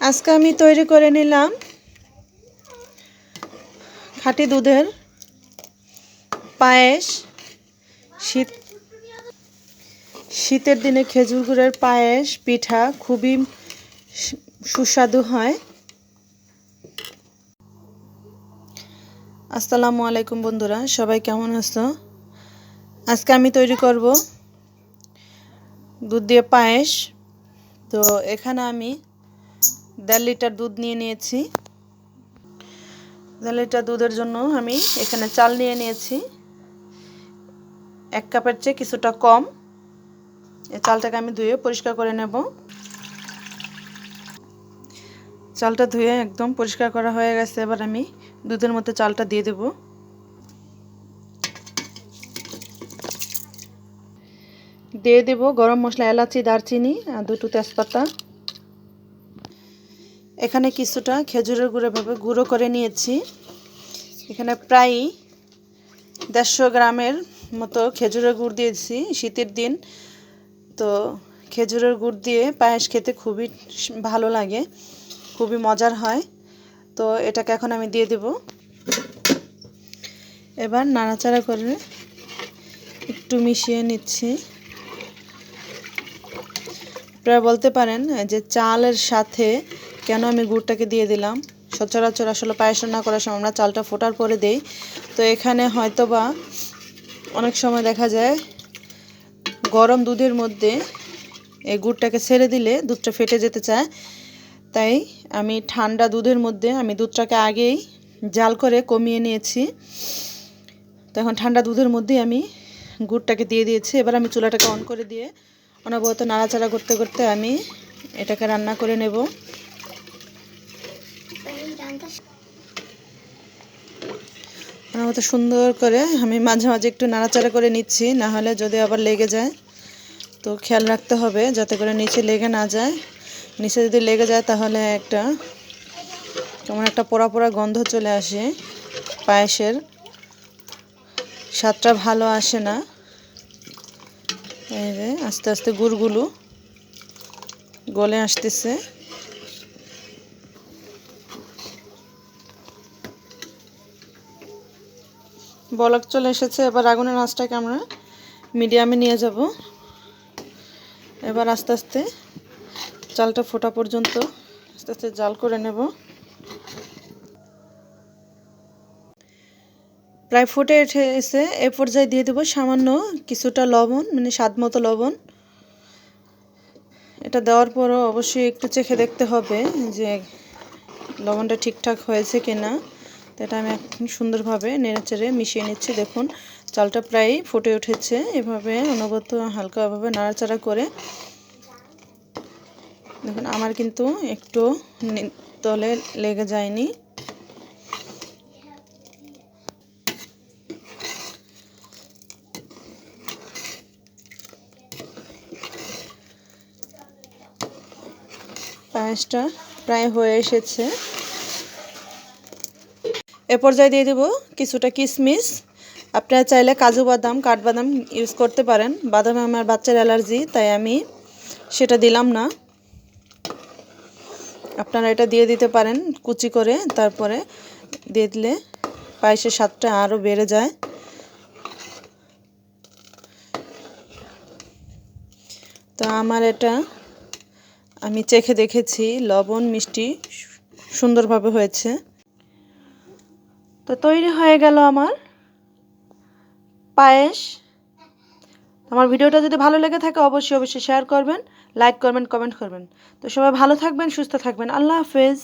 আজকে আমি তৈরি করে নিলাম খাঁটি দুধের পায়েস। শীত শীতের দিনে খেজুর গুড়ের পায়েস, পিঠা খুবই সুস্বাদু হয়। আসসালামু আলাইকুম বন্ধুরা, সবাই কেমন আছো? আজকে আমি তৈরি করব দুধ দিয়ে পায়েস। তো এখানে আমি দেড় লিটার দুধ নিয়ে নিয়েছি। দেড় লিটার দুধের জন্য আমি এখানে চাল নিয়ে নিয়েছি। এক কাপের চেয়ে কিছুটা কম। এই চালটাকে আমি ধুয়ে পরিষ্কার করে নেব। চালটা ধুয়ে একদম পরিষ্কার করা হয়ে গেছে। এবার আমি দুধের মধ্যে চালটা দিয়ে দেব। দিয়ে দেব গরম মশলা, এলাচি, দারচিনি আর দুটো তেজপাতা। এখানে কিছুটা খেজুরের গুঁড়ো ভাবে গুঁড়ো করে নিয়েছি। এখানে প্রায় দেড়শো গ্রামের মতো খেজুরের গুড় দিয়েছি শীতের দিন। তো খেজুরের গুড় দিয়ে পায়েস খেতে খুবই ভালো লাগে, খুবই মজার হয়। তো এটাকে এখন আমি দিয়ে দেব। এবার নাড়াচাড়া করে একটু মিশিয়ে নিচ্ছি। আপনারা বলতে পারেন যে চালের সাথে কেন আমি গুড়টাকে দিয়ে দিলাম? সচরাচর আসলে পায়েস রান্না করার সময় আমরা চালটা ফোটার পরে দেই। তো এখানে হয়তো বা অনেক সময় দেখা যায় গরম দুধের মধ্যে এই গুড়টাকে ছেড়ে দিলে দুধটা ফেটে যেতে চায়। তাই আমি ঠান্ডা দুধের মধ্যে আমি দুধটাকে আগেই জাল করে কমিয়ে নিয়েছি। তো এখন ঠান্ডা দুধের মধ্যেই আমি গুড়টাকে দিয়ে দিয়েছি। এবার আমি চুলাটাকে অন করে দিয়ে অনবরত নাড়াচাড়া করতে করতে আমি এটাকে রান্না করে নেব। অনবরত সুন্দর করে আমি মাঝে মাঝে একটু নাড়াচাড়া করে নিচ্ছি, না হলে যদি আবার লেগে যায়, তো খেয়াল রাখতে হবে যাতে করে নিচে লেগে না যায়। নিচে যদি লেগে যায় তাহলে একটা কেমন একটা পোড়া পোড়া গন্ধ চলে আসে পায়েসের। স্বাদটা ভালো আসে না। এই যে আস্তে আস্তে গুড়গুলো গলে আসতেছে। বলক চলে এসেছে, এবার আগুনের আঁচটাকে আমরা মিডিয়ামে নিয়ে যাব। এবার আস্তে আস্তে চালটা ফোটা পর্যন্ত আস্তে আস্তে জাল করে নেব। প্রায় ফুটে এসে এ পর্যায়ে দিয়ে দেবো সামান্য কিছুটা লবণ মানে স্বাদ মতো লবণ। এটা দেওয়ার পরও অবশ্যই একটু চেখে দেখতে হবে যে লবণটা ঠিকঠাক হয়েছে কি না তো এটা আমি এখন সুন্দরভাবে নেড়েচেড়ে মিশিয়ে নিচ্ছি। দেখুন, চালটা প্রায় ফুটে উঠেছে। এভাবে অনবরত হালকাভাবে নাড়াচাড়া করে দেখুন, আমার কিন্তু একটু তলে লেগে যায়নি। পায়েসটা প্রায় হয়ে এসেছে। এ পর্যায়ে দিয়ে দেবো কিছুটা কিশমিশ আপনারা চাইলে কাজু বাদাম, কাঠবাদাম ইউজ করতে পারেন। বাদামে আমার বাচ্চার অ্যালার্জি, তাই আমি সেটা দিলাম না। আপনারা এটা দিয়ে দিতে পারেন কুচি করে, তারপরে দিয়ে দিলে পায়েসের স্বাদটা আরও বেড়ে যায়। তো আমার এটা আমি চেখে দেখেছি, লবণ, মিষ্টি সুন্দরভাবে হয়েছে। তো তৈরি হয়ে গেল আমার পায়েস। আমার ভিডিওটা যদি ভালো লেগে থাকে, অবশ্যই অবশ্যই শেয়ার করবেন লাইক করবেন কমেন্ট করবেন। তো সবাই ভালো থাকবেন, সুস্থ থাকবেন। আল্লাহ হাফেজ।